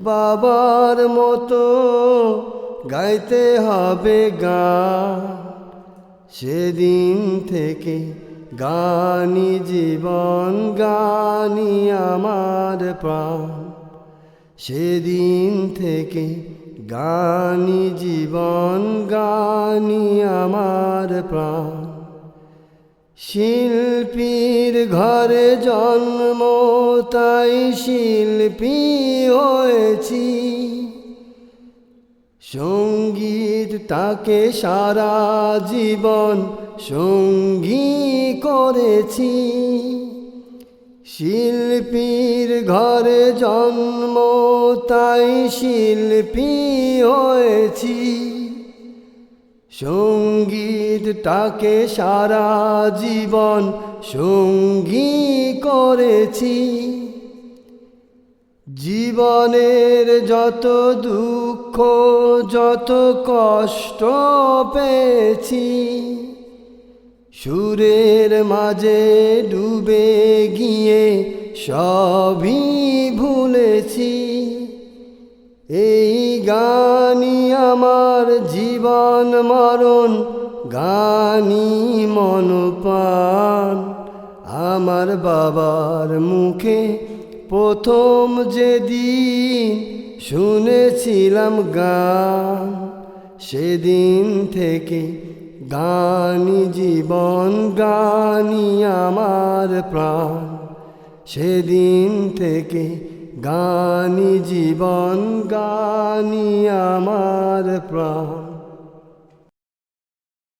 বাবার মতো গাইতে হবে গান সেদিন থেকে গানি জীবন, গানি আমার প্রাণ। সেদিন থেকে গানি জীবন, গানি আমার প্রাণ। শিল্পীর ঘরে জন্ম, তাই শিল্পী হয়েছি। সংগীত তাকে সারা জীবন সঙ্গী করেছি। শিল্পীর ঘরে জন্ম, তাই শিল্পী হয়েছি। সংগীত তাকে সারা জীবন সঙ্গী করেছি। জীবনের যত দুঃখ, যত কষ্ট পেয়েছি, সুরের মাঝে ডুবে গিয়ে সবই ভুলেছি। এই গানি আমার জীবন মরণ, গানি মনপান আমার বাবার মুখে প্রথম যেদিন শুনেছিলাম গান, সেদিন থেকে গানি জীবন, গানি আমার প্রাণ। সেদিন থেকে গানি জীবন গানি আমার প্রাণ।